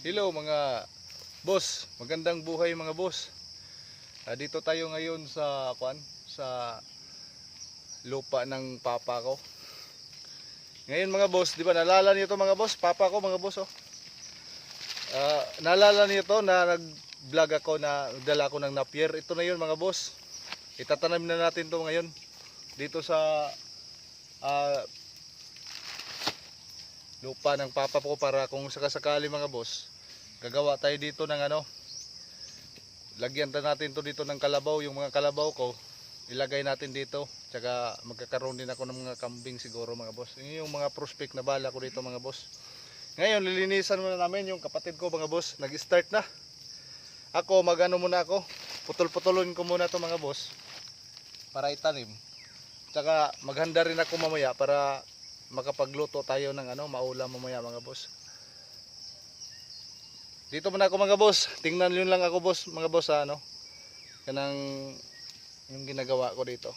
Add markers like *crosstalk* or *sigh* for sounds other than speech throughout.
Hello mga boss, magandang buhay mga boss. Ah, dito tayo ngayon sa kwan, sa lupa ng papa ko. Ngayon mga boss, di ba nalala niyo to mga boss? Papa ko mga boss oh. Ah, nalala niyo to na nag-vlog ako na dala ko ng napier. Ito na yun mga boss. Itatanim na natin to ngayon dito sa ah, lupa ng papa ko para kung sakasakali mga boss gagawa tayo dito ng ano lagyan natin to dito ng kalabaw. Yung mga kalabaw ko ilagay natin dito. Tsaka magkakaroon din ako ng mga kambing siguro mga boss. Yun yung mga prospect na bala ko dito mga boss. Ngayon lilinisan muna namin yung kapatid ko mga boss. Nag start na. Ako magano muna ako. Putol-putulin ko muna to mga boss para itanim. Tsaka maghanda rin ako mamaya para makapagluto tayo ng ano, maulam mamaya mga boss. Dito muna ako mga boss. Tingnan yun lang ako boss, mga boss ano. Kanang yung ginagawa ko dito.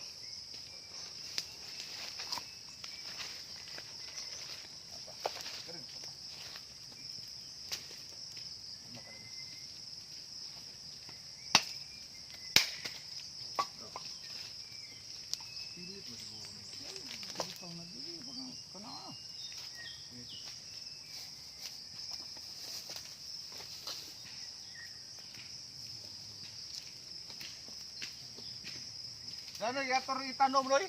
Ano yato rin itanom Roy?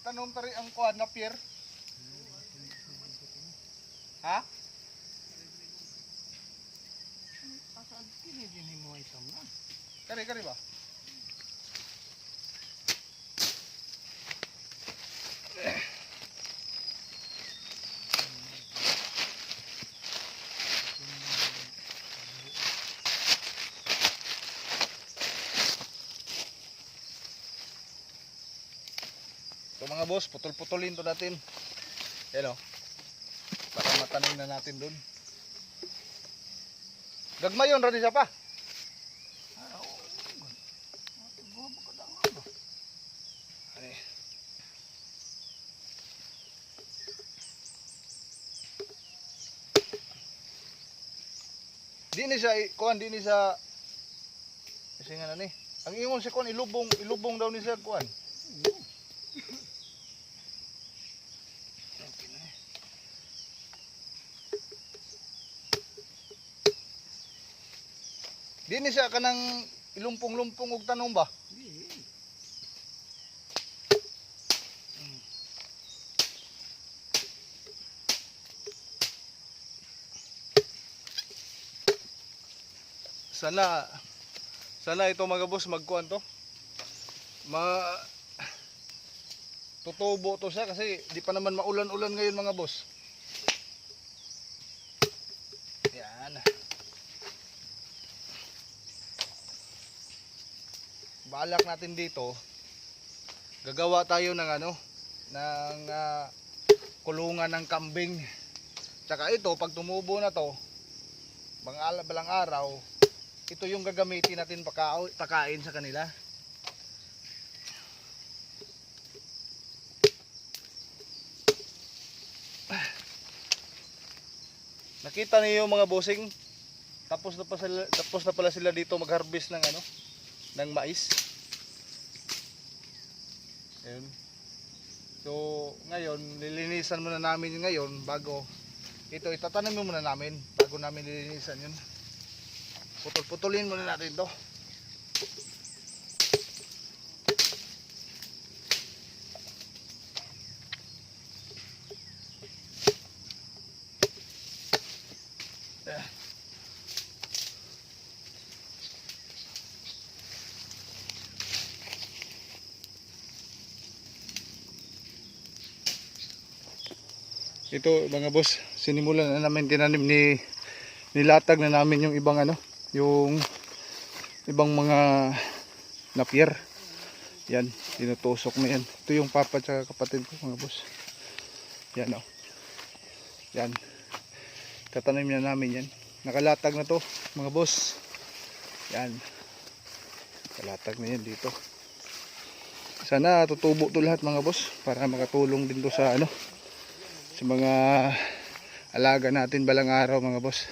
Itanom tari ang kuan na pier. Ha? Asal kini din mo itam na. Kari kari ba? So mga boss, putol-putulin to natin. Yan o. Para matanim na natin dun. Gagmayon rin siya pa. Di ni i- kuan di ni sa kasi nga na ni. Ang ingon si kuan ilubong ilubong daw ni siya kuan. Di ni siya kanang ilumpong-lumpong og tanong ba? Di. sana sana ito mga boss magkuhan to ma tutubo to siya kasi di pa naman maulan-ulan ngayon mga boss yan balak natin dito gagawa tayo ng ano ng ah, kulungan ng kambing tsaka ito pag tumubo na to ala balang araw ito yung gagamitin natin paka pakain sa kanila. Nakita niyo yung mga bossing? Tapos na pa sila, tapos na pala sila dito mag-harvest ng ano, ng mais. Ayun. So, ngayon, lilinisan muna namin ngayon bago ito itatanim muna namin bago namin lilinisan yun. Putol-putulin muna natin to. Ito mga boss, sinimulan na namin tinanim ni nilatag na namin yung ibang ano, yung ibang mga napier. Yan, tinutusok na yan. Ito yung papa at kapatid ko mga boss. Yan o. Yan. Tatanim na namin yan. Nakalatag na to mga boss. Yan. Nakalatag na yan dito. Sana tutubo to lahat mga boss para makatulong din to sa ano sa mga alaga natin balang araw mga boss.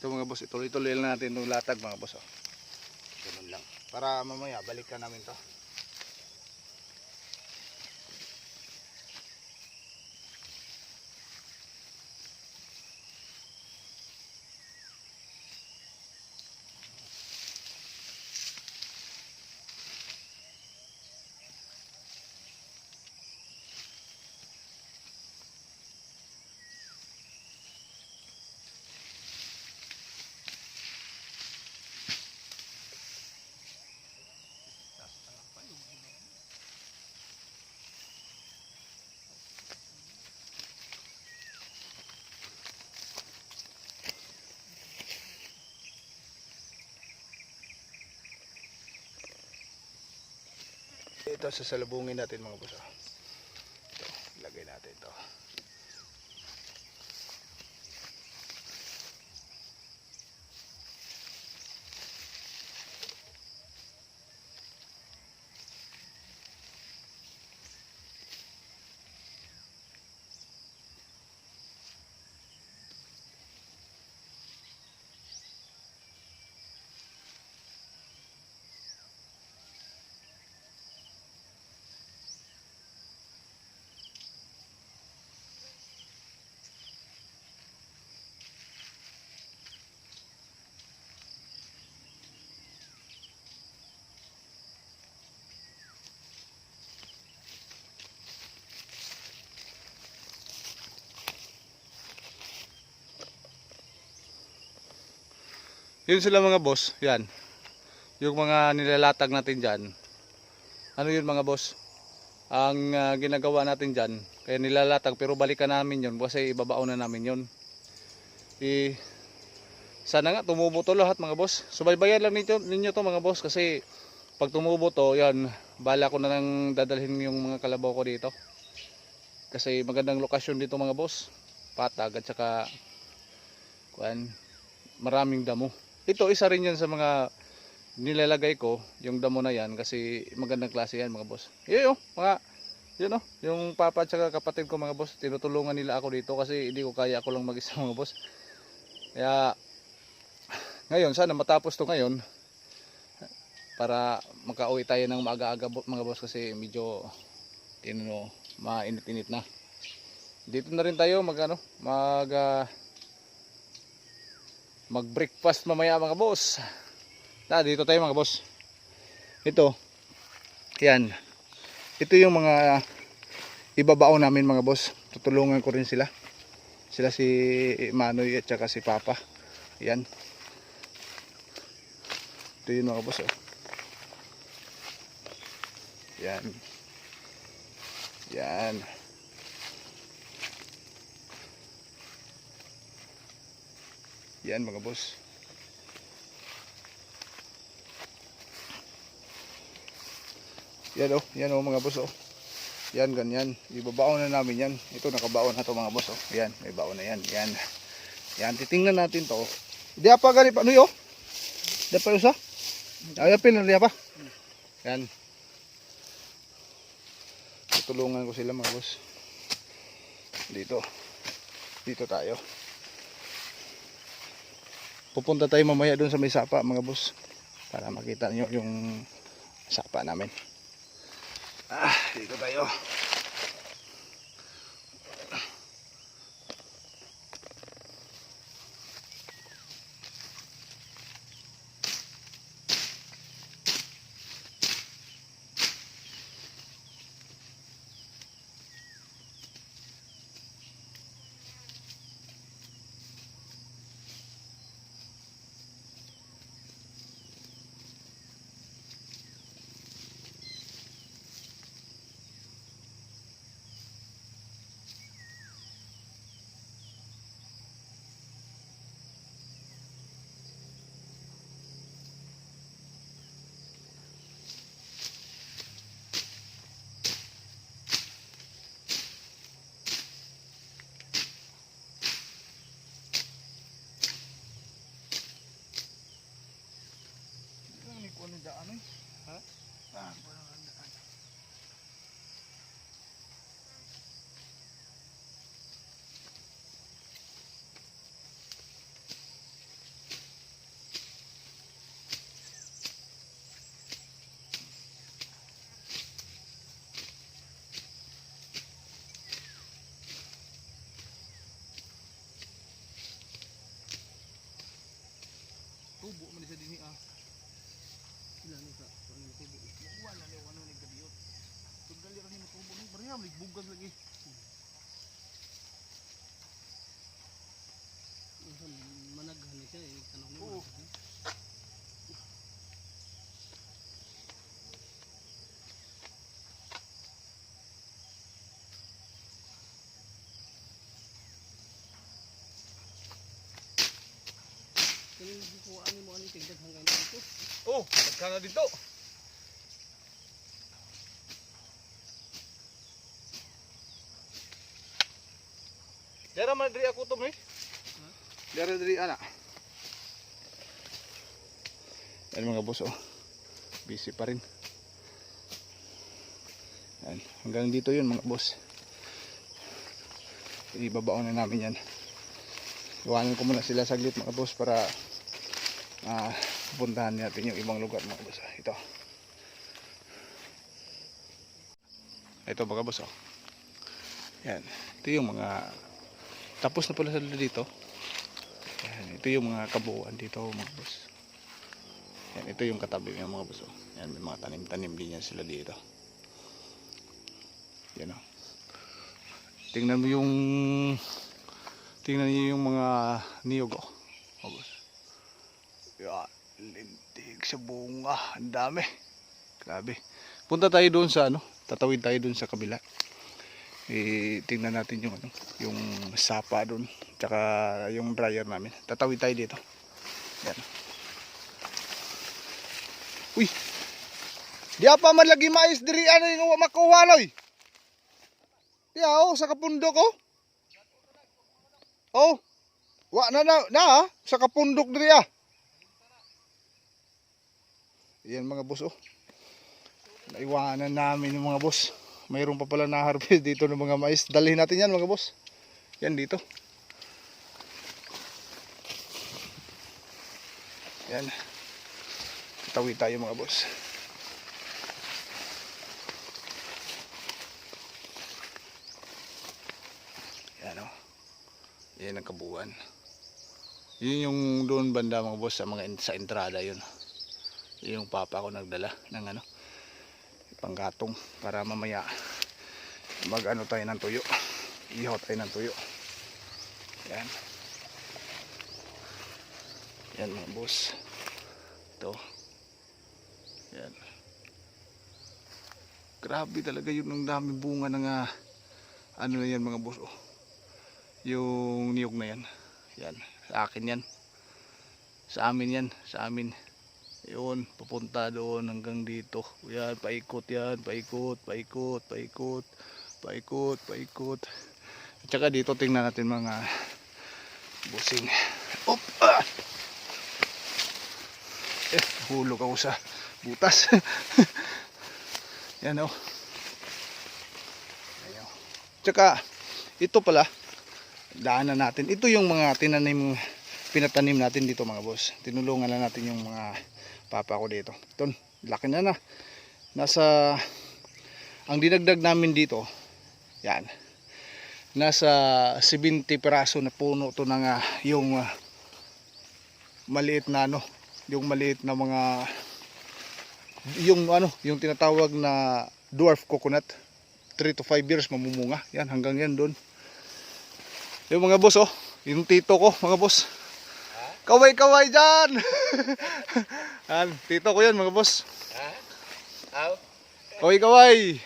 Ito mga boss, ituloy-tuloy lang natin itong latag mga boss. Oh. Lang. Para mamaya balikan namin to. Ito sasalubungin natin mga boss. oh. Ito, ilagay natin ito. Yun sila mga boss, yan. Yung mga nilalatag natin dyan. Ano yun mga boss? Ang ah, ginagawa natin dyan, kaya nilalatag pero balikan namin yun kasi ibabaon na namin yun. I, sana nga tumubo to lahat mga boss. Subaybayan lang ninyo, ninyo to mga boss kasi pag tumubo to, yan, bala ko na nang dadalhin yung mga kalabaw ko dito. Kasi magandang lokasyon dito mga boss. Patag at saka kuan, maraming damo. Ito isa rin yan sa mga nilalagay ko, yung damo na yan kasi magandang klase yan mga boss. Yun oh, mga yun oh, yung papa at kapatid ko mga boss, tinutulungan nila ako dito kasi hindi ko kaya ako lang mag-isa *laughs* mga boss. Kaya ngayon sana matapos to ngayon para makauwi tayo ng maaga-aga mga boss kasi medyo tinano mainit-init na. Dito na rin tayo mag ano, mag ah, mag-breakfast mamaya mga boss. Na, dito tayo mga boss. Ito. Yan. Ito yung mga ibabao namin mga boss. Tutulungan ko rin sila. Sila si Manoy at saka si Papa. Yan. Ito yun mga boss. Oh. Yan. Yan. Yan mga boss. Yan oh, yan oh mga boss oh. Yan ganyan. Ibabaon na namin yan. Ito nakabaon na to mga boss oh. Yan, may baon na yan. Yan. Yan, titingnan natin to. Di pa gani pa ano yo? Di pa usa? Ay apil na di pa. Yan. Tutulungan ko sila mga boss. Dito. Dito tayo. Pupunta tayo mamaya doon sa may sapa mga boss para makita nyo yung sapa namin. Ah, dito tayo. Huh? Um. Ko ano mo ano tigdag hanggang dito. Oh, nagkana dito. Dara man diri ako to mo eh. Dara diri ana. Yan mga boss oh. Busy pa rin. Yan. Hanggang dito yun mga boss. Ibabaon na namin yan. Iwanan ko muna sila saglit mga boss para ah puntahan natin yung ibang lugar mga boss. Ito. Ito mga boss oh. Yan. Ito yung mga tapos na pala sila dito. Yan. Ito yung mga kabuuan dito mga boss. Yan. Ito yung katabi ng mga boss oh. Yan. May mga tanim-tanim din yan sila dito. Yan oh. Tingnan mo yung tingnan niyo yung mga niyog oh. Mga boss. Yan, lintig sa bunga. Ang dami. Grabe. Punta tayo doon sa ano, tatawid tayo doon sa kabila. Eh, tingnan natin yung ano, yung sapa doon, tsaka yung dryer namin. Tatawid tayo dito. Yan. Uy. Di pa man lagi mais diri ano yung makuha loy. Di oh, sa kapundok oh. Oh. Wa na na, na ah, sa kapundok diri ah. Yan mga boss oh. Naiwanan namin yung mga boss. Mayroon pa pala na harvest *laughs* dito ng mga mais. Dalhin natin yan mga boss. Yan dito. Yan. Tawid tayo mga boss. Yan o. Yan ang kabuuan. Yun yung doon banda mga boss sa mga sa entrada yun yung papa ko nagdala ng ano panggatong para mamaya mag ano tayo ng tuyo ihaw tayo ng tuyo. Yan. Yan mga boss. Ito. Yan. Grabe talaga yun ang dami bunga ng ah, ano na yan mga boss oh. yung niyog na yan. Yan. Sa akin yan. Sa amin yan. Sa amin yun, papunta doon hanggang dito. Yan, paikot yan, paikot, paikot, paikot, paikot, paikot. At saka dito tingnan natin mga busing. Op! Ah! Eh, hulog ako sa butas. *laughs* yan o. Oh. Ayan. Tsaka, ito pala, daanan natin. Ito yung mga tinanim, pinatanim natin dito mga boss. Tinulungan na natin yung mga papa ko dito. Ito, laki na na. Nasa, ang dinagdag namin dito, yan. Nasa 70 piraso na puno to ng ah, yung ah, maliit na ano, yung maliit na mga yung ano, yung tinatawag na dwarf coconut. 3 to 5 years mamumunga. Yan, hanggang yan doon. Yung mga boss, oh. Yung tito ko, mga boss. Kaway-kaway dyan! *laughs* Yan, tito ko yan, mga boss. Aw. Kaway-kaway!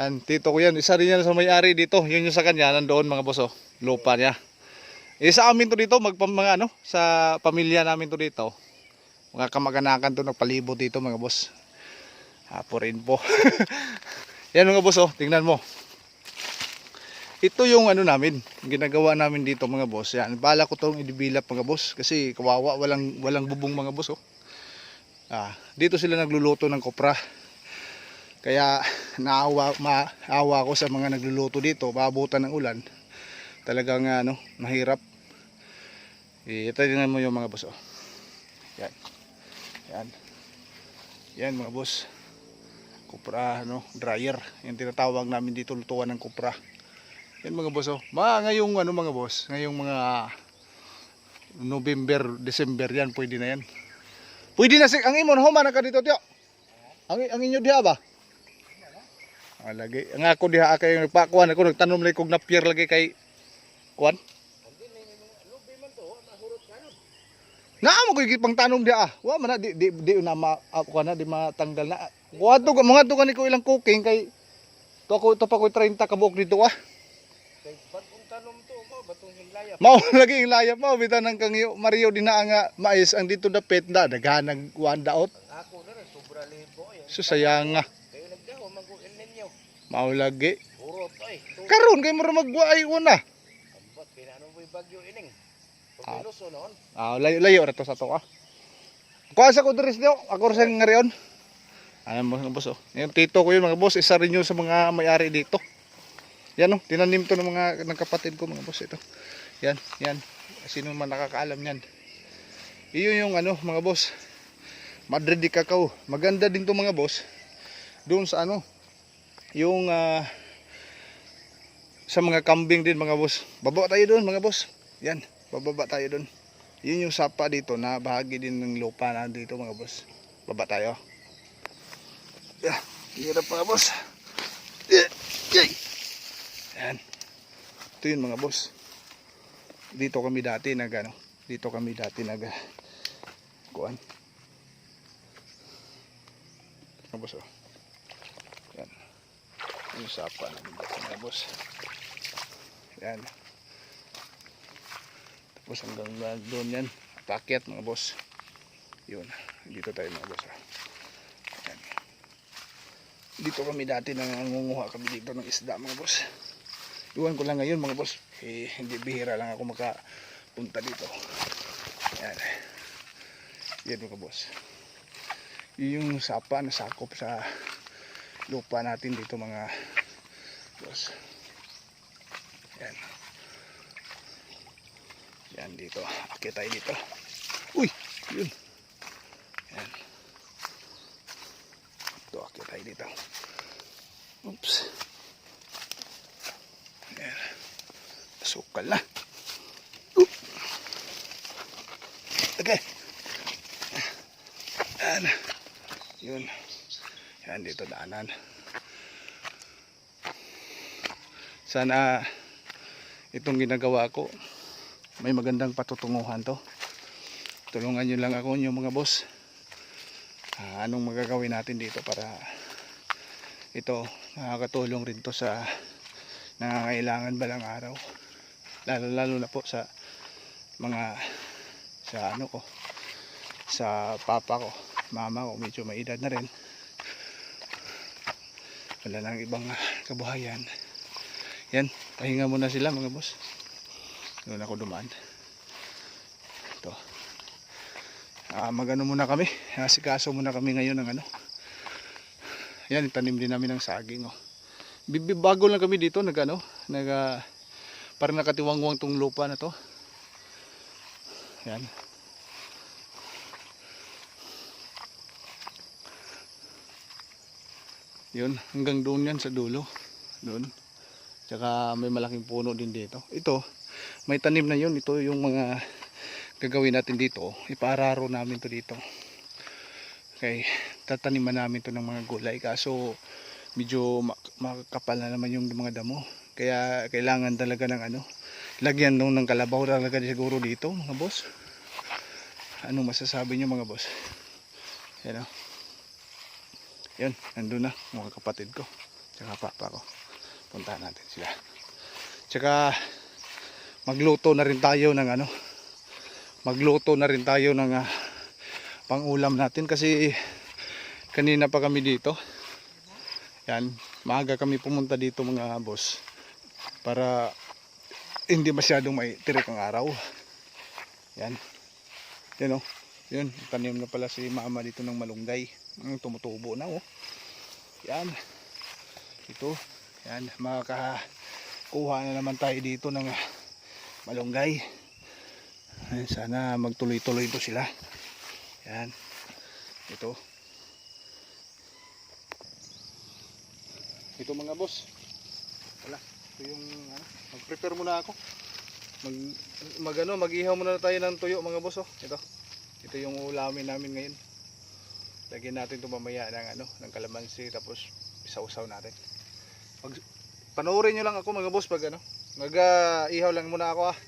Yan, tito ko yan. Isa rin yan sa may-ari dito. Yun yung sa kanya, nandoon mga boss, oh. Lupa niya. Eh, sa amin to dito, magpa, mga ano, sa pamilya namin to dito. Mga kamag-anakan to, nagpalibot dito, mga boss. Hapo rin po. *laughs* yan mga boss, oh. Tingnan mo. Ito yung ano namin, ginagawa namin dito mga boss. Yan, bala ko tong i-develop mga boss kasi kawawa, walang walang bubong mga boss oh. Ah, dito sila nagluluto ng kopra. Kaya naawa maawa ko sa mga nagluluto dito, maabutan ng ulan. Talagang ano, mahirap. Eh, ito din mo yung mga boss oh. Yan. Yan. Yan mga boss. Kopra, ano, dryer. Yung tinatawag namin dito lutuan ng kopra. Yan mga boss oh. Mga ngayong ano mga boss, ngayong mga November, December yan, pwede na yan. Pwede na si ang imon human ka dito tiyo. Ang ang inyo diha ba? Ah, lagi. Ang ako diha kay nagpakuan ako nagtanom lagi kog napier lagi kay kuan. Naa mo koy pang tanom diha. ah. Wa man na di di, di na ma ah, kuan na di matanggal na. Wa to mga to kaniko ilang cooking kay to ako to pa ko 30 kabuok dito ah. Kay bagong tanom to mo, batong himlaya. Mao *laughs* lagi yung layap mo bitan ng kang Mario dinaa nga mais ang dito dapit da daghan ng kuan daot. Ako na rin, sobra libo yan. So sayang nga. Kayo nagdaho, mag-uil ninyo. Mao lagi. Puro to eh. Karon kay mo magwaay una. ambot, pinano yung bagyo ining. Ah. Papiluso noon. Ah, layo layo ra to sa to ah. Kuha sa ko diri dio, ako sa ngarion. Ano mo boss oh. Yung tito ko yun mga boss, isa rin yun sa mga may-ari dito. Yan oh, tinanim to ng mga ng kapatid ko mga boss ito. Yan, yan. Sino man nakakaalam niyan. Iyon yung ano mga boss. Madrid di cacao. Maganda din to mga boss. Doon sa ano, yung ah, sa mga kambing din mga boss. Baba tayo doon mga boss. Yan, bababa tayo doon. Yun yung sapa dito na bahagi din ng lupa na dito mga boss. Baba tayo. Yeah, hirap mga boss. Yeah, yay. Yan. Ito yun mga boss. Dito kami dati nag ano, dito kami dati nag ah, kuan. Mga boss oh. Yan. Yung sapa namin mga boss. Yan. Tapos hanggang uh, doon yan. Paket mga boss. Yun. Dito tayo mga boss. Yan. Dito kami dati nangunguha kami dito ng isda mga boss. Iwan ko lang ngayon mga boss. Eh, hindi bihira lang ako makapunta dito. Yan. Yan mga boss. Yun yung sapa na sakop sa lupa natin dito mga boss. Yan. Yan dito. Akit tayo dito. Uy! Yun. Yan. Ito, akit tayo dito. Oops. Yan. Sukal na. Okay. Yan. Yun. Yan dito daanan. Sana itong ginagawa ko may magandang patutunguhan to tulungan nyo lang ako nyo mga boss Ah, anong magagawin natin dito para ito makakatulong rin to sa nangangailangan balang araw lalo lalo na po sa mga sa ano ko sa papa ko mama ko medyo may edad na rin. Wala nang ibang ah, kabuhayan. Yan pahinga muna sila mga boss. Doon ako dumaan. Ito. Ah magano muna kami. Asikaso muna kami ngayon ng ano. Yan tanim din namin ng saging oh. Bago lang kami dito nag ano nag ah, parang nakatiwangwang tong lupa na to. Yan. Yun hanggang doon yan sa dulo. Doon. Tsaka may malaking puno din dito. Ito may tanim na yun. Ito yung mga gagawin natin dito. Ipaararo namin to dito. Okay tataniman namin to ng mga gulay. Kaso medyo mak- makakapal na naman yung mga damo kaya kailangan talaga ng ano lagyan nung ng kalabaw talaga siguro dito mga boss. Ano masasabi nyo mga boss? Yan o yan nandun na mga kapatid ko. Tsaka papa ko. Puntahan natin sila. Tsaka magluto na rin tayo ng ano magluto na rin tayo ng ah, pangulam natin. Kasi kanina pa kami dito. Yan maaga kami pumunta dito mga boss para hindi masyadong may tirik ang araw. Yan. Yan o yun tanim na pala si mama dito ng malunggay. Ang tumutubo na oh. Yan. Ito. Yan makakakuha na naman tayo dito ng malunggay. Ayan, sana magtuloy-tuloy ito sila. Yan. Ito. Ito mga boss. Wala ito yung ano, mag-prepare muna ako mag, mag ano, mag-ihaw muna tayo ng tuyo mga boss oh. ito ito yung ulamin namin ngayon lagyan natin ito mamaya ng ano ng kalamansi tapos isausaw natin Mag, panoorin nyo lang ako mga boss pag ano. Mag-ihaw lang muna ako ah.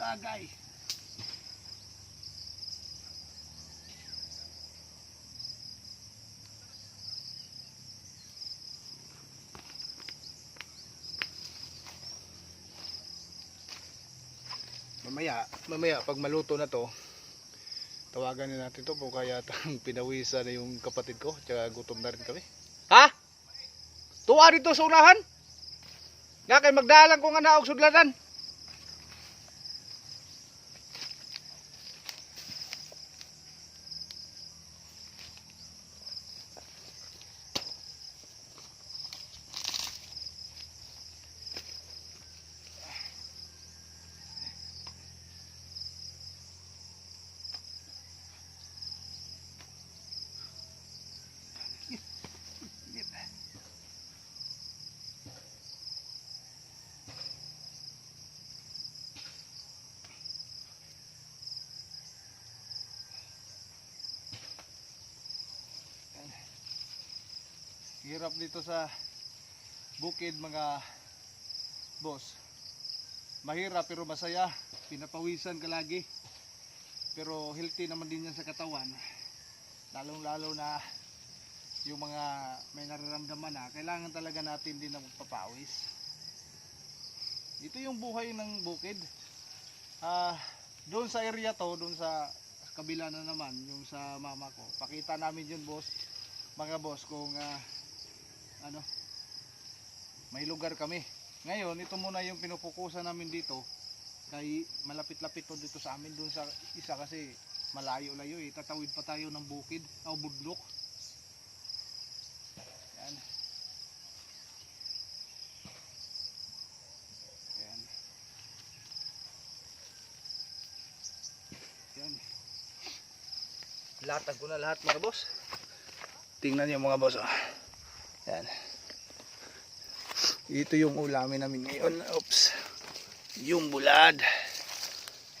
Lagay. Mamaya, mamaya pag maluto na to, tawagan na natin to po kaya tang *laughs* pinawisan na yung kapatid ko, tsaka gutom na rin kami. Ha? Tuwa dito sa unahan? Nga kay magdalang ko nga naog sudlanan. Hirap dito sa bukid mga boss. Mahirap pero masaya. Pinapawisan ka lagi. Pero healthy naman din yan sa katawan. Lalong lalo na yung mga may nararamdaman na kailangan talaga natin din na magpapawis. Ito yung buhay ng bukid. Ah, doon sa area to, doon sa kabila na naman, yung sa mama ko. Pakita namin yun, boss. Mga boss, kung ah, ano, may lugar kami. Ngayon, ito muna yung pinupukusan namin dito. Kay malapit-lapit to dito sa amin doon sa isa kasi malayo-layo eh. Tatawid pa tayo ng bukid o budlok. Yan. Yan. Yan. Latag ko na lahat mga boss. Tingnan niyo mga boss. Oh. Yan. Ito yung ulamin namin ngayon. Oops. Yung bulad.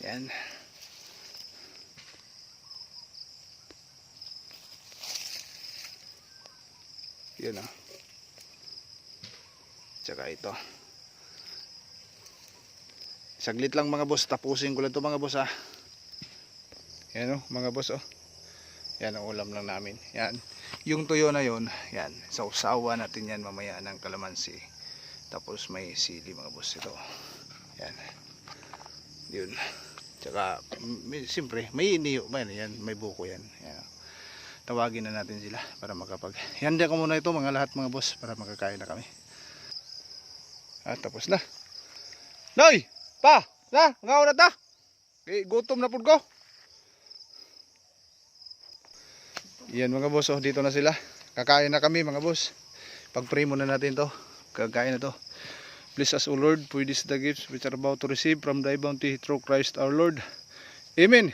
Yan. Yun ah. Tsaka ito. Saglit lang mga boss. Tapusin ko lang to mga boss ah. Yan oh, mga boss oh. Yan ang ulam lang namin. Yan. Yung tuyo na yon, yan. Sausawa natin yan mamaya ng kalamansi. Tapos may sili mga boss ito. Yan. Yun. Tsaka, may, siyempre, may iniyo. May, yan, may buko yan. yan. Tawagin na natin sila para makapag... Yan ko muna ito mga lahat mga boss para makakain na kami. At tapos na. Noy! Pa! Na! Ngaw na ta! Okay, gutom na po ko. Yan mga boss, oh, dito na sila. Kakain na kami mga boss. Pag-pray muna natin to. Kakain na to. Bless us, O Lord, for this the gifts which are about to receive from thy bounty through Christ our Lord. Amen.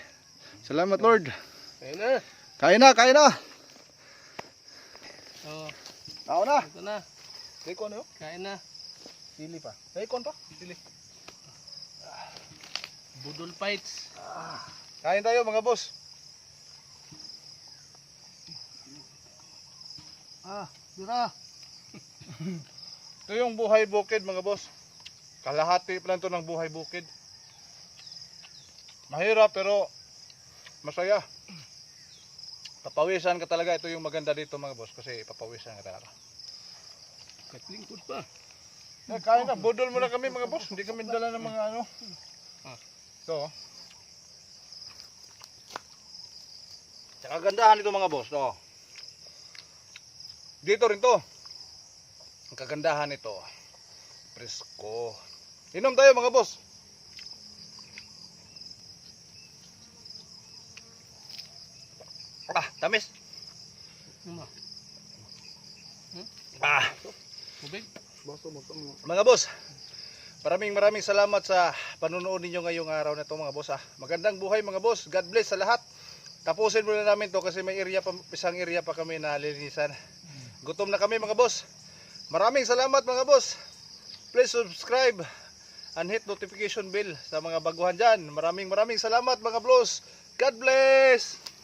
Salamat Lord. Ayun na. Kain na, kain na. Oh, Ako na. ito na. Bacon ano? Kain na. Sili pa. Bacon pa? Sili. Budol fights. Kain tayo mga boss. Ah, dira. *laughs* Ito yung buhay bukid mga boss. Kalahati pa lang to ng buhay bukid. Mahirap pero masaya. Papawisan ka talaga. Ito yung maganda dito mga boss kasi papawisan ka talaga. Katlingkod pa. Eh, kain na. Budol muna kami mga boss. Hindi kami dala ng mga ano. Ah. Ito oh. Tsaka gandahan ito mga boss, no? Dito rin to. Ang kagandahan nito. Presko. Inom tayo mga boss. Ah, tamis. Ano ba? Ah? Mga boss, maraming maraming salamat sa panunood ninyo ngayong araw na to mga boss. Ah. Magandang buhay mga boss. God bless sa lahat. Tapusin muna namin to kasi may area pa, isang area pa kami na linisan. Gutom na kami mga boss. Maraming salamat mga boss. Please subscribe and hit notification bell sa mga baguhan dyan. Maraming maraming salamat mga boss. God bless!